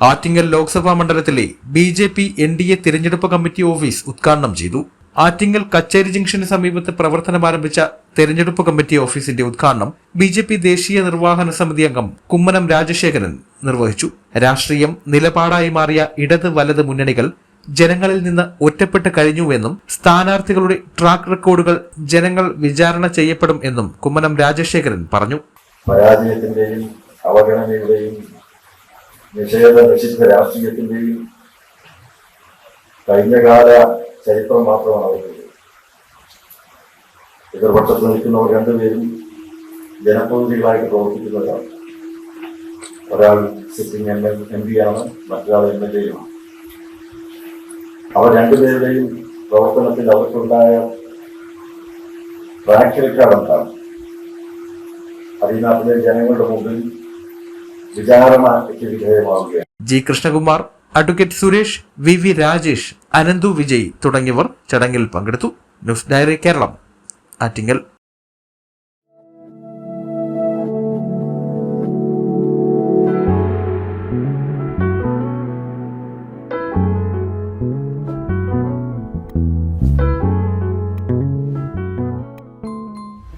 ആറ്റിങ്ങൽ ലോക്സഭാ മണ്ഡലത്തിലെ B J P N D A തിരഞ്ഞെടുപ്പ് committee office ഉദ്ഘാടനം ചെയ്തു. ആറ്റിങ്ങൽ കച്ചേരി ജംഗ്ഷന് സമീപത്ത് പ്രവർത്തനം ആരംഭിച്ച തെരഞ്ഞെടുപ്പ് കമ്മിറ്റി ഓഫീസിന്റെ ഉദ്ഘാടനം ബി ജെ പി ദേശീയ നിർവാഹന സമിതി അംഗം കുമ്മനം രാജശേഖരൻ നിർവഹിച്ചു. രാഷ്ട്രീയം നിലപാടായി മാറിയ ഇടത് വലത് മുന്നണികൾ ജനങ്ങളിൽ നിന്ന് ഒറ്റപ്പെട്ട് കഴിഞ്ഞുവെന്നും സ്ഥാനാർത്ഥികളുടെ ട്രാക്ക് റെക്കോർഡുകൾ ജനങ്ങൾ വിചാരണ ചെയ്യപ്പെടും എന്നും കുമ്മനം രാജശേഖരൻ പറഞ്ഞു. പരാജയത്തിന്റെയും അവഗണനയുടെയും നിഷേധ നിഷിദ്ധ രാഷ്ട്രീയത്തിന്റെയും കഴിഞ്ഞകാല ചരിത്രം മാത്രമാണ് അവർക്കുള്ളത് എതിർപക്ഷത്ത് നിൽക്കുന്നവർ രണ്ടുപേരും ജനപ്രതിനിധികളായിട്ട് പ്രവർത്തിക്കുന്നവരാണ്. ഒരാൾ sitting M L M P ആണ് മറ്റൊരാൾ എം എൽ എയുമാണ് അവർ രണ്ടുപേരുടെയും പ്രവർത്തനത്തിൽ അവർക്കുണ്ടായ ട്രാക്ക് റെക്കോർഡ് എന്താണ്? അതിനകത്തിലെ ജനങ്ങളുടെ മുമ്പിൽ G Krishnakumar advocate Suresh V V Rajesh Ananthu Vijay തുടങ്ങിയവർ ചടങ്ങിൽ പങ്കെടുത്തു. News diary Keralam Attingal.